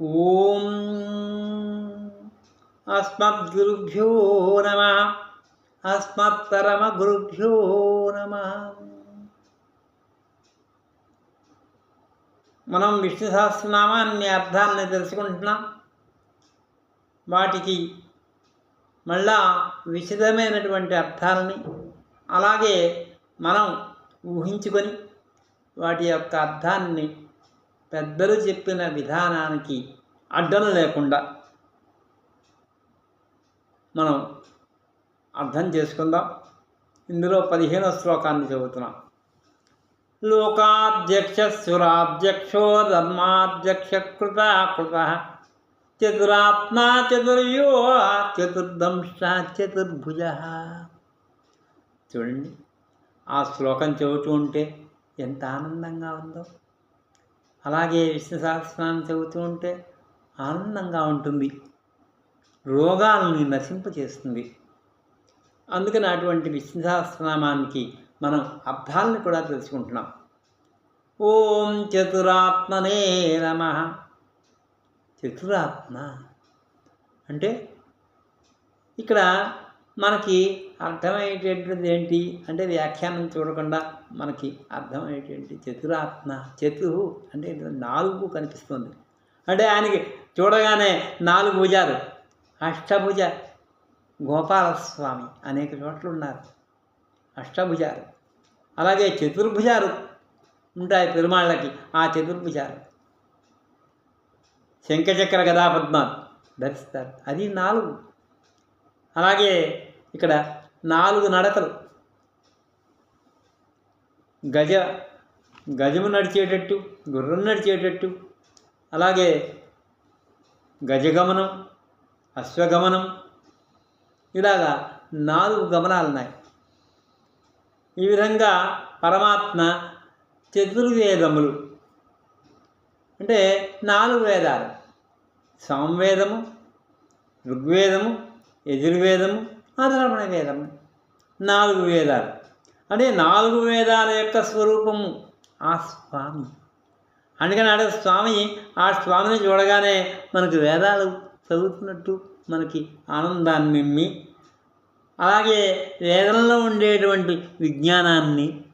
ఓం అస్మద్గురుభ్యో నమ అస్మత్పరమగురుభ్యో నమ మనం విష్ణు సహస్రనామాన్ని అర్థాన్ని తెలుసుకుంటున్నాం. వాటికి మళ్ళా విశదమైనటువంటి అర్థాలని అలాగే మనం ఊహించుకొని వాటి యొక్క అర్థాన్ని పెద్దలు చెప్పిన విధానానికి అడ్డం లేకుండా మనం అర్థం చేసుకుందాం. ఇందులో పదిహేనో శ్లోకాన్ని చదువుతున్నాం. లోకాధ్యక్ష సురాధ్యక్షో ధర్మాధ్యక్ష కృత కృత చతురాత్మా చతుర్యో చతుర్దంశ చతుర్భుజ. చూడండి ఆ శ్లోకం చెబుతూ ఉంటే ఎంత ఆనందంగా ఉందో. అలాగే విష్ణు సహస్రాన్ని చదువుతూ ఉంటే ఆనందంగా ఉంటుంది. రోగాలని నశింపచేస్తుంది. అందుకని అటువంటి విష్ణు సహస్రనామానికి మనం అర్థాలను కూడా తెలుసుకుంటున్నాం. ఓం చతురాత్మనే నమ. చతురాత్మ అంటే ఇక్కడ మనకి అర్థమయ్యేటటువంటిది ఏంటి అంటే వ్యాఖ్యానం చూడకుండా మనకి అర్థమయ్యేటువంటి చతురాత్మ చతు అంటే నాలుగు కనిపిస్తుంది. అంటే ఆయనకి చూడగానే నాలుగు భుజాలు అష్టభుజ గోపాలస్వామి అనేక చోట్ల ఉన్నారు. అష్టభుజాలు. అలాగే చతుర్భుజాలు ఉంటాయి పెరుమాళ్ళకి ఆ చతుర్భుజాలు. శంఖచక్ర గదాపద్మ ధరిస్తారు. అది నాలుగు. అలాగే ఇక్కడ నాలుగు నడతలు గజ గజము నడిచేటట్టు గుర్రం నడిచేటట్టు అలాగే గజగమనం అశ్వగమనం ఇలాగా నాలుగు గమనాలు ఉన్నాయి. ఈ విధంగా పరమాత్మ చతుర్వేదములు అంటే నాలుగు వేదాలు. సామవేదము ఋగ్వేదము యజుర్వేదము అధర్మణ వేదము నాలుగు వేదాలు. అంటే నాలుగు వేదాల యొక్క స్వరూపము. ఆ స్వామి. అందుకని ఆడ స్వామి ఆ స్వామిని చూడగానే మనకు వేదాలు చదువుతున్నట్టు మనకి ఆనందాన్ని అలాగే వేదంలో ఉండేటువంటి విజ్ఞానాన్ని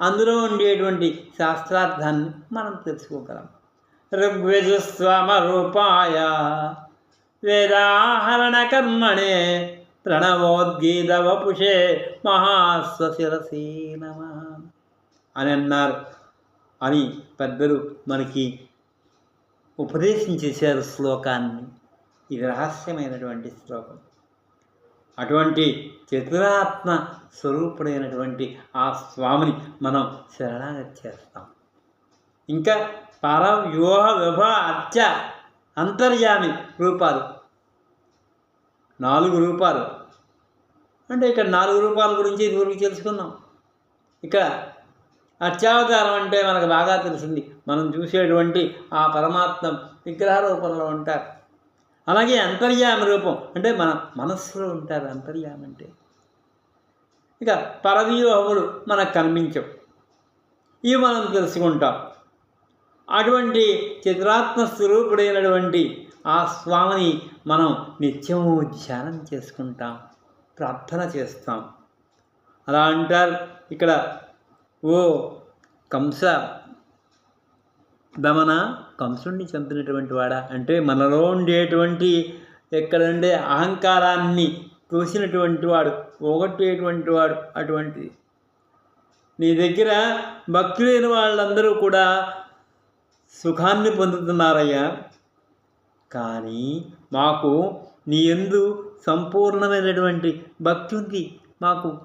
అందులో ఉండేటువంటి శాస్త్రార్థాన్ని మనం తెలుసుకోగలం. ఋగ్వేజస్వామ రూపాయ వేదాహరణ కర్మణే ప్రణవోద్గీత వపుషే మహాస్వశిరసే నమ అని అన్నారు. అని పెద్దలు మనకి ఉపదేశం చేశారు శ్లోకాన్ని. ఇది రహస్యమైనటువంటి శ్లోకం. అటువంటి చతురాత్మ స్వరూపుడైనటువంటి ఆ స్వామిని మనం శరణాగతి చేస్తాం. ఇంకా పర వ్యూహ విభ అత్య అంతర్యామి రూపాలు నాలుగు రూపాలు. అంటే ఇక్కడ నాలుగు రూపాయల గురించి ఇదివరకు తెలుసుకున్నాం ఇక అత్యావతారం అంటే మనకు బాగా తెలిసింది మనం చూసేటువంటి ఆ పరమాత్మ విగ్రహ రూపంలో ఉంటారు. అలాగే అంతర్యామి రూపం అంటే మన మనస్సులో ఉంటారు అంతర్యామి అంటే. ఇక పరవ్యూహములు మనకు కనిపించవు. ఇవి మనం తెలుసుకుంటాం. అటువంటి చిత్రాత్మ స్వరూపుడైనటువంటి ఆ స్వామిని మనం నిత్యము ధ్యానం చేసుకుంటాం ప్రార్థన చేస్తాం. అలా అంటారు ఇక్కడ ఓ కంస. దమన కంసుడిని చంపినటువంటి వాడా? అంటే మనలో ఉండేటువంటి ఎక్కడంటే అహంకారాన్ని తోసినటువంటి వాడు పోగొట్టేటువంటి వాడు అటువంటి నీ దగ్గర భక్తులైన వాళ్ళందరూ కూడా సుఖాన్ని పొందుతున్నారయ్యా. కానీ మాకు నీ ఎందు సంపూర్ణమైనటువంటి భక్తి ఉంది మాకు.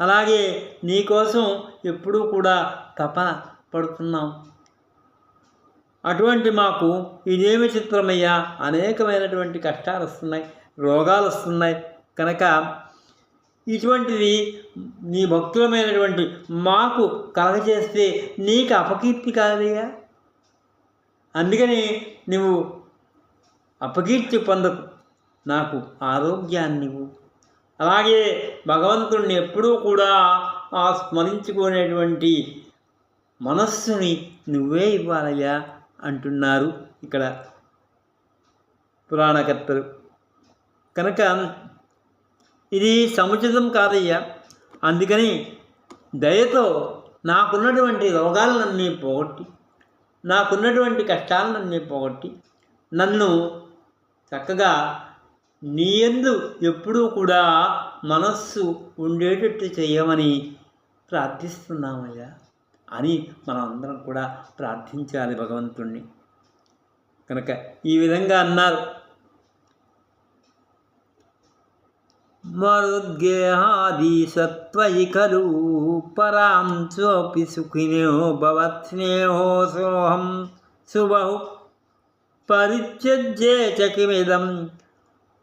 అలాగే నీకోసం ఎప్పుడూ కూడా తపన పడుతున్నాం. అటువంటి మాకు ఇదేమి చిత్రమయ్యా? అనేకమైనటువంటి కష్టాలు వస్తున్నాయి రోగాలు వస్తున్నాయి. కనుక ఇటువంటిది నీ భక్తులమైనటువంటి మాకు కలగజేస్తే నీకు అపకీర్తి కాదయ్యా అందుకని నువ్వు అపకీర్తి పొందకు. నాకు ఆరోగ్యాన్ని అలాగే భగవంతుడిని ఎప్పుడూ కూడా ఆ స్మరించుకునేటువంటి మనస్సుని నువ్వే ఇవ్వాలయ్యా అంటున్నారు ఇక్కడ పురాణకర్తలు. కనుక ఇది సముచితం కాదయ్యా. అందుకని దయతో నాకున్నటువంటి రోగాలన్నీ పోగొట్టి నాకున్నటువంటి కష్టాలన్నీ పోగొట్టి నన్ను చక్కగా నీ ఎందు ఎప్పుడూ కూడా మనస్సు ఉండేటట్టు చేయమని ప్రార్థిస్తున్నామయ్యా అని మనం అందరం కూడా ప్రార్థించాలి భగవంతుణ్ణి. కనుక ఈ విధంగా అన్నారు. మరుద్గేహాది సత్వయి ఖలు పరాం చోపి సుఖినో భవత్స్నేహో సోహం సుబహు పరిత్యజ్యే చకిమిదం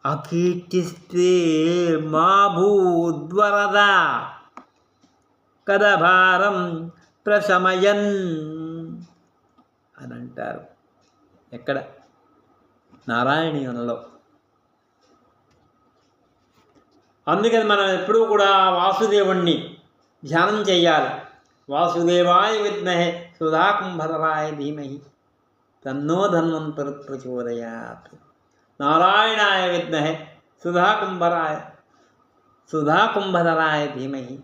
అకీర్తిస్తే మా భూద్వరద కదభారం ప్రశమయన్ అని అంటారు ఎక్కడ? నారాయణీయంలో అందుకని మనం ఎప్పుడూ కూడా వాసుదేవుణ్ణి ధ్యానం చేయాలి వాసుదేవాయ విద్మహే సుధాకుంభరాయ ధీమహి. తన్నో ధన్వంతరు ప్రచోదయాత్ నారాయణాయ విద్మహే సుధాకుంభరాయ సుధాకుంభధరాయ ధీమహి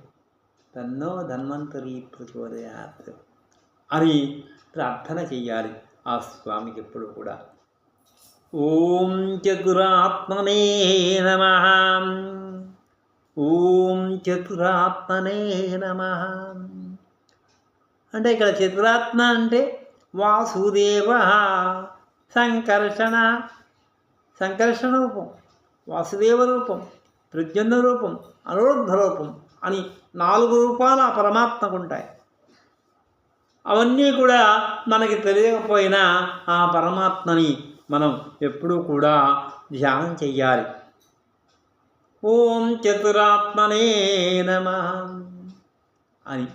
తన్నో ధన్వంతరి ప్రచోదయాత్ అని ప్రార్థన చెయ్యాలి ఆ స్వామికి ఎప్పుడు కూడా ఓం చతురాత్మనే నమ ఓం చతురాత్మనే నమ అంటే ఇక్కడ చతురాత్మ అంటే వాసుదేవ. సంకర్షణ సంకర్షణ రూపం వాసుదేవ రూపం ప్రజ్ఞన్న రూపం అనురుద్ధ రూపం అని నాలుగు రూపాలు ఆ పరమాత్మకు ఉంటాయి. అవన్నీ కూడా మనకి తెలియకపోయినా ఆ పరమాత్మని మనం ఎప్పుడూ కూడా ధ్యానం చెయ్యాలి. ఓం చతురాత్మనే నమ అని.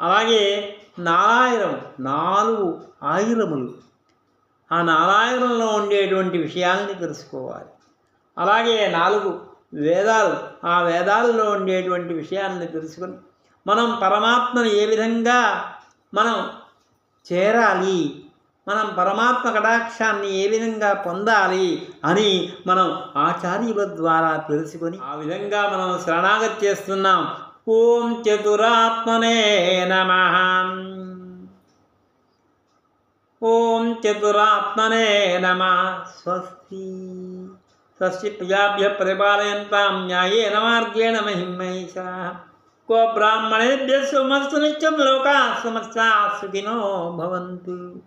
అలాగే నారాయణం నాలుగు ఆయురములు ఆ నారాయణంలో ఉండేటువంటి విషయాల్ని తెలుసుకోవాలి. అలాగే నాలుగు వేదాలు ఆ వేదాలలో ఉండేటువంటి విషయాలను తెలుసుకొని మనం పరమాత్మను ఏ విధంగా మనం చేరాలి మనం పరమాత్మ కటాక్షాన్ని ఏ విధంగా పొందాలి అని మనం ఆచార్యుల ద్వారా తెలుసుకొని ఆ విధంగా మనం శరణాగతి చేస్తున్నాం. ओम चतुरात्मने नमः। ओम चतुरात्मने नमः। स्वस्ति। स्वस्ति प्रजाभ्य परिपालयता न्याय मार्गेण महिमैषः क्व ब्राह्मणेभ्यः समस्तनित्यं लोका समस्ताः सुखिनो भवन्तु।